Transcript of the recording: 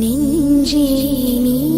நெஞ்சே நீ